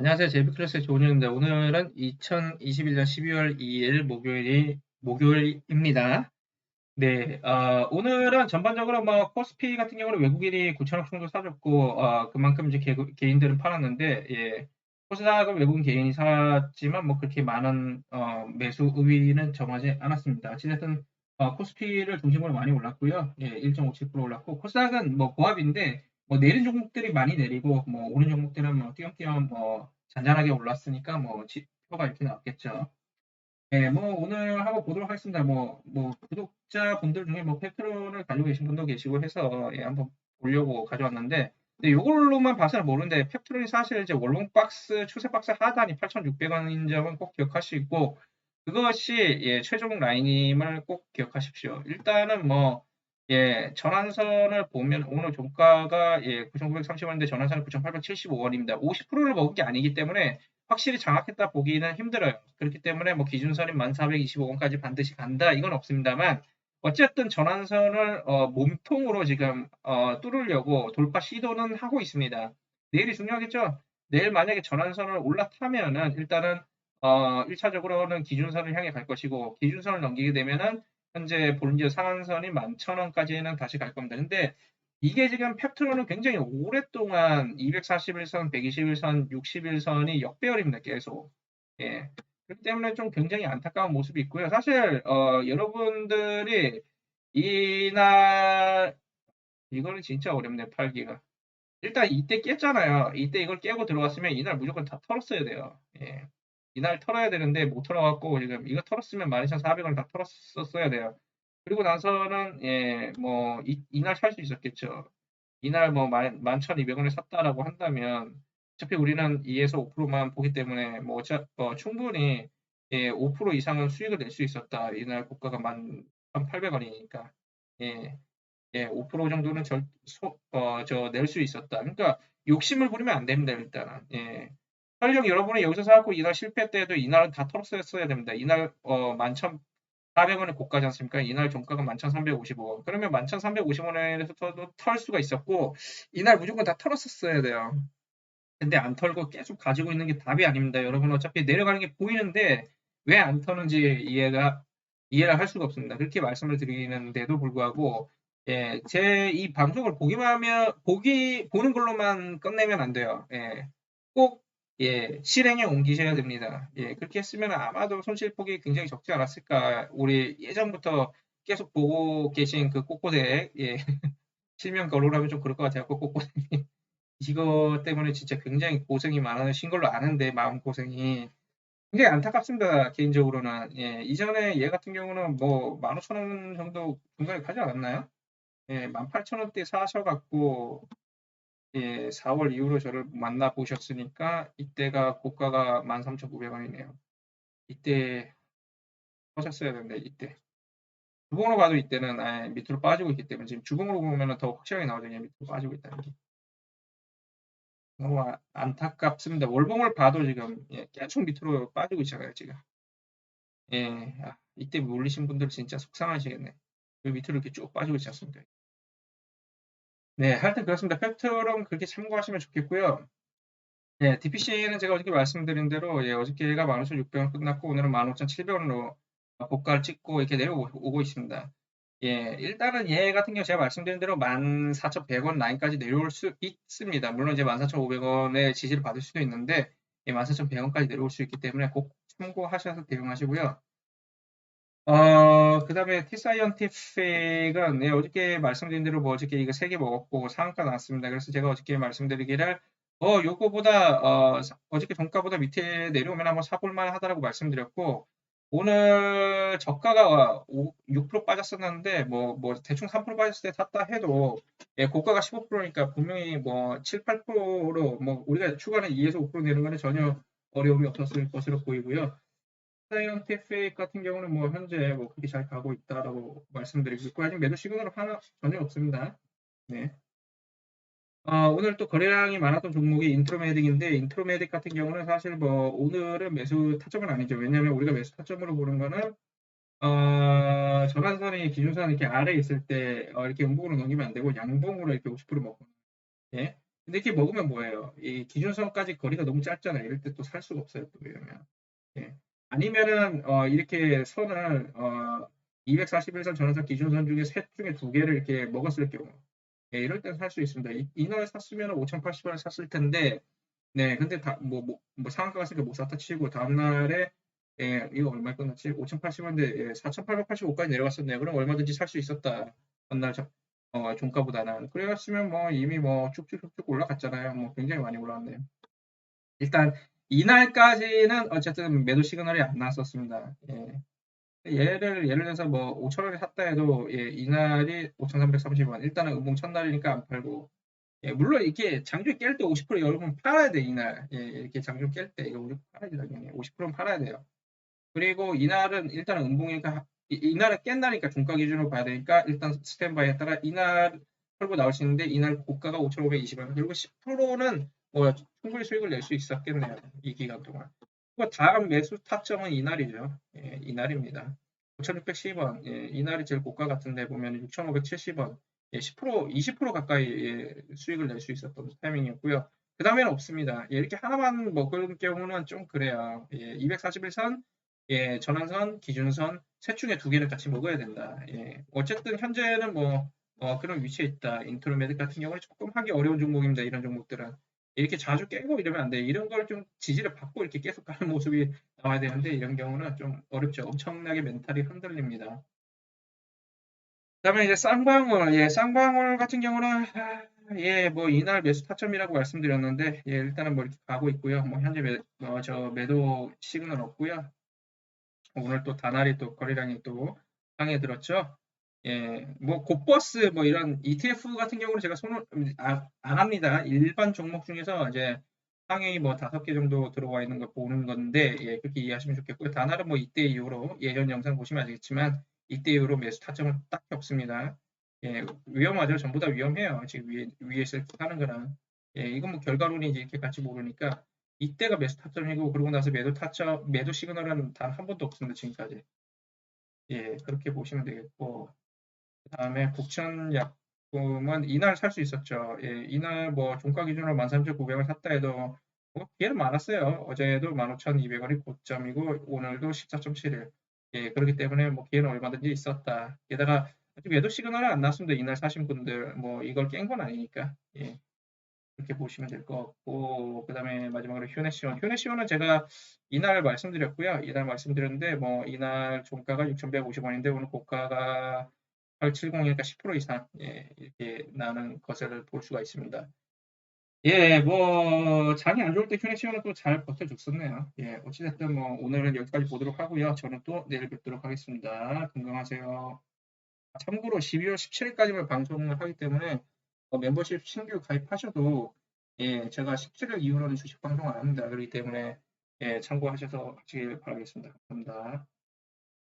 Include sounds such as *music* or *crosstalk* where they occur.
안녕하세요. 제이비클래스의 조은영입니다. 오늘은 2021년 12월 2일 목요일이, 목요일입니다. 네, 어, 오늘은 전반적으로 뭐 코스피 같은 경우는 외국인이 9천억 정도 사줬고, 어, 그만큼 이제 개, 개인들은 팔았는데, 예, 코스닥은 외국인 개인이 샀지만 뭐 그렇게 많은 어, 매수 의위는 정하지 않았습니다. 어쨌든 어, 코스피를 중심으로 많이 올랐고요. 예, 1.57% 올랐고, 코스닥은 뭐 고압인데, 뭐 내린 종목들이 많이 내리고 뭐 오른 종목들은 뭐 띄엄띄엄 뭐 잔잔하게 올랐으니까 뭐 지표가 이렇게 나왔겠죠. 네, 뭐 오늘 한번 보도록 하겠습니다. 뭐, 뭐 구독자 분들 중에 뭐 페트론을 가지고 계신 분도 계시고 해서 예, 한번 보려고 가져왔는데 근데 이걸로만 봐서는 모르는데 펩트론이 사실 이제 월봉 박스 추세 박스 하단이 8,600원인 점은 꼭 기억하시고 그것이 예, 최종 라인임을 꼭 기억하십시오. 일단은 뭐 예, 전환선을 보면 오늘 종가가 예, 9,930원인데 전환선은 9,875원입니다. 50%를 먹은 게 아니기 때문에 확실히 장악했다 보기는 힘들어요. 그렇기 때문에 뭐 기준선인 1,425원까지 반드시 간다 이건 없습니다만 어쨌든 전환선을 어, 몸통으로 지금 어, 뚫으려고 돌파 시도는 하고 있습니다. 내일이 중요하겠죠. 내일 만약에 전환선을 올라타면은 일단은 어, 1차적으로는 기준선을 향해 갈 것이고 기준선을 넘기게 되면은 현재 볼린저 상한선이 11,000원까지는 다시 갈 겁니다. 근데 이게 지금 팩트로는 굉장히 오랫동안 241선, 121선, 61선이 역배열입니다. 계속. 예. 그렇기 때문에 좀 굉장히 안타까운 모습이 있고요. 사실 어, 여러분들이 이날 이거는 진짜 어렵네 팔기가. 일단 이때 깼잖아요. 이때 이걸 깨고 들어갔으면 이날 무조건 다 털었어야 돼요. 예. 이날 털어야 되는데 못 털어갖고 지금 이거 털었으면 12,400원 다 털었었어야 돼요. 그리고 나서는 예, 뭐 이, 이날 살 수 있었겠죠. 이날 뭐 11,200원에 샀다라고 한다면 어차피 우리는 2에서 5%만 보기 때문에 뭐 어차, 어, 충분히 예, 5% 이상은 수익을 낼 수 있었다. 이날 고가가 11,800원이니까 예, 예, 5% 정도는 절, 소, 어, 저 낼 수 있었다. 그러니까 욕심을 부리면 안 됩니다. 일단은 예. 설령 여러분이 여기서 사갖고 이날 실패 때도 이날은 다 털었어야 됩니다. 이날 어, 11,400원의 고가지 않습니까? 이날 종가가 11,355원. 그러면 11,350원에서도 털 수가 있었고 이날 무조건 다 털었었어야 돼요. 근데 안 털고 계속 가지고 있는 게 답이 아닙니다. 여러분 어차피 내려가는 게 보이는데 왜 안 터는지 이해가 이해를 할 수가 없습니다. 그렇게 말씀을 드리는데도 불구하고 예, 제 이 방송을 보기만 하면 보기 보는 걸로만 끝내면 안 돼요. 예. 꼭 예, 실행에 옮기셔야 됩니다. 예, 그렇게 했으면 아마도 손실폭이 굉장히 적지 않았을까. 우리 예전부터 계속 보고 계신 그 꼬꼬댁, 예, *laughs* 실명 거론하면 좀 그럴 것 같아요. 꼬꼬댁이. *laughs* 이거 때문에 진짜 굉장히 고생이 많으신 걸로 아는데, 마음고생이. 굉장히 안타깝습니다. 개인적으로는. 예, 이전에 얘 같은 경우는 뭐, 15,000원 정도 중간에 가지 않았나요? 예, 18,000원대 사셔갖고, 예, 4월 이후로 저를 만나 보셨으니까 이때가 고가가 13,900원이네요. 이때 하셨어야 되는데 이때 주봉으로 봐도 이때는 아예 밑으로 빠지고 있기 때문에 지금 주봉으로 보면 더 확실하게 나오잖아요. 밑으로 빠지고 있다는 게. 너무 아, 안타깝습니다. 월봉을 봐도 지금 예, 계속 밑으로 빠지고 있잖아요. 지금. 예, 아, 이때 몰리신 분들 진짜 속상하시겠네. 요 밑으로 이렇게 쭉 빠지고 있지 않습니까? 네, 하여튼 그렇습니다. 팩트럼 그렇게 참고하시면 좋겠고요. 네, DPC는 제가 어저께 말씀드린 대로 예, 어저께가 15,600원 끝났고 오늘은 15,700원으로 고가를 찍고 이렇게 내려오고 있습니다. 예, 일단은 얘 같은 경우 제가 말씀드린 대로 14,100원 라인까지 내려올 수 있습니다. 물론 이제 14,500원의 지지를 받을 수도 있는데 예, 14,100원까지 내려올 수 있기 때문에 꼭 참고하셔서 대응하시고요. 어, 그 다음에 티사이언티픽은 네, 어저께 말씀드린 대로 뭐 어저께 이거 세 개 먹었고 상한가 나왔습니다. 그래서 제가 어저께 말씀드리기를 어, 요거보다 어, 어저께 종가보다 밑에 내려오면 한번 사볼만 하다라고 말씀드렸고 오늘 저가가 5, 6% 빠졌었는데 뭐, 뭐 대충 3% 빠졌을 때 샀다 해도 예, 고가가 15%니까 분명히 뭐 7, 8%로 뭐 우리가 추가는 2에서 5% 내는 거는 전혀 어려움이 없었을 것으로 보이고요. 사이언티픽 같은 경우는 뭐 현재 뭐 그렇게 잘 가고 있다라고 말씀드리고 있고 아직 매도 시그널 하나 전혀 없습니다. 네. 어, 오늘 또 거래량이 많았던 종목이 인트로메딕인데 인트로메딕 같은 경우는 사실 뭐 오늘은 매수 타점은 아니죠. 왜냐하면 우리가 매수 타점으로 보는 거는 어, 전환선이 기준선 이렇게 아래에 있을 때 어, 이렇게 음봉으로 넘기면 안 되고 양봉으로 이렇게 50% 먹고 예. 근데 이렇게 먹으면 뭐예요? 이 기준선까지 거리가 너무 짧잖아요. 이럴 때 또 살 수가 없어요. 또 이러면. 예. 아니면은 어, 이렇게 선을 어, 241선 전원선 기준선 중에 셋 중에 두 개를 이렇게 먹었을 경우 예, 이럴 땐살수 있습니다. 이, 이날 샀으면 5,080원에 샀을 텐데 네 근데 다뭐 뭐, 뭐 상한가가 있으니까 못 샀다 치고 다음날에 예, 이거 얼마에 끝났지? 5,080원인데 예, 4,885까지 내려갔었네요. 그럼 얼마든지 살 수 있었다. 전날 저- 어, 종가보다는. 그래갔으면 뭐 이미 뭐 쭉쭉쭉쭉 올라갔잖아요. 뭐 굉장히 많이 올라왔네요. 일단 이날까지는 어쨌든 매도 시그널이 안 나왔었습니다. 예. 예를 예를 들어서 뭐 5,000원에 샀다 해도 예, 이날이 5,330원. 일단은 음봉 첫날이니까 안 팔고. 예, 물론 이렇게 장중 깰때 50% 여러분 팔아야 돼 이날. 예, 이렇게 장중 깰때 이거 우리 팔아야 돼 당연히 50%는 팔아야 돼요. 그리고 이날은 일단은 음봉이니까 이- 이날은 깬 날이니까 종가 기준으로 봐야 되니까 일단 스탠바이 했다가 이날 털고 나올 수 있는데 이날 고가가 5,520원 그리고 10%는 뭐 충분히 수익을 낼 수 있었겠네요 이 기간 동안. 그리고 다음 매수 타점은 이날이죠. 예, 이날입니다. 5,610원. 예, 이날이 제일 고가 같은데 보면 6,570원. 예, 10% 20% 가까이 예, 수익을 낼 수 있었던 타이밍이었고요. 그 다음에는 없습니다. 예, 이렇게 하나만 먹을 경우는 좀 그래요. 예, 241선 예, 전환선, 기준선 셋 중에 두 개를 같이 먹어야 된다. 예, 어쨌든 현재는 뭐 어, 그런 위치에 있다. 인트로메드 같은 경우는 조금 하기 어려운 종목입니다. 이런 종목들은 이렇게 자주 깨고 이러면 안 돼. 이런 걸 좀 지지를 받고 이렇게 계속 가는 모습이 나와야 되는데 이런 경우는 좀 어렵죠. 엄청나게 멘탈이 흔들립니다. 그다음에 이제 쌍방울, 예, 쌍방울 같은 경우는 아, 예, 뭐 이날 매수 타점이라고 말씀드렸는데 예, 일단은 뭐 이렇게 가고 있고요. 뭐 현재 매, 어, 저 매도 시그널 없고요. 오늘 또 다날이 또 거래량이 또 상에 들었죠. 예, 뭐 곧버스 뭐 이런 ETF 같은 경우는 제가 손을 아, 안 합니다. 일반 종목 중에서 이제 상위 뭐 다섯 개 정도 들어와 있는 걸 보는 건데 예, 그렇게 이해하시면 좋겠고요. 다날은 뭐 이때 이후로 예전 영상 보시면 아시겠지만 이때 이후로 매수 타점은 딱히 없습니다. 예, 위험하죠. 전부 다 위험해요. 지금 위에 위에서 하는 거랑 예, 이건 뭐 결과론이지 이렇게 같이 모르니까 이때가 매수 타점이고 그러고 나서 매도 타점 매도 시그널은 단 한 번도 없습니다. 지금까지. 예, 그렇게 보시면 되겠고 그 다음에 국천 약품은 이날 살 수 있었죠. 예, 이날 뭐 종가 기준으로 13,900원 샀다 해도 뭐 기회는 많았어요. 어제도 15,200원이 고점이고 오늘도 14.71. 예, 그렇기 때문에 뭐 기회는 얼마든지 있었다. 게다가 아직 매도 시그널이 안 나왔습니다. 이날 사신 분들 뭐 이걸 깬 건 아니니까. 예. 그렇게 보시면 될 것 같고 그 다음에 마지막으로 휴네시온 휴네시온은 제가 이날 말씀드렸고요 이날 말씀드렸는데 뭐 이날 종가가 6,150원인데 오늘 고가가 870이니까 10% 이상 예, 이렇게 나는 것을 볼 수가 있습니다. 예, 뭐 장이 안 좋을 때 휴네시온은 또잘 버텨줬었네요. 예, 어찌됐든 뭐 오늘은 여기까지 보도록 하고요. 저는 또 내일 뵙도록 하겠습니다. 건강하세요. 참고로 12월 17일까지만 방송을 하기 때문에 어, 멤버십 신규 가입하셔도 예, 제가 17일 이후로는 주식 방송 안 합니다. 그렇기 때문에 예, 참고하셔서 하시길 바라겠습니다. 감사합니다.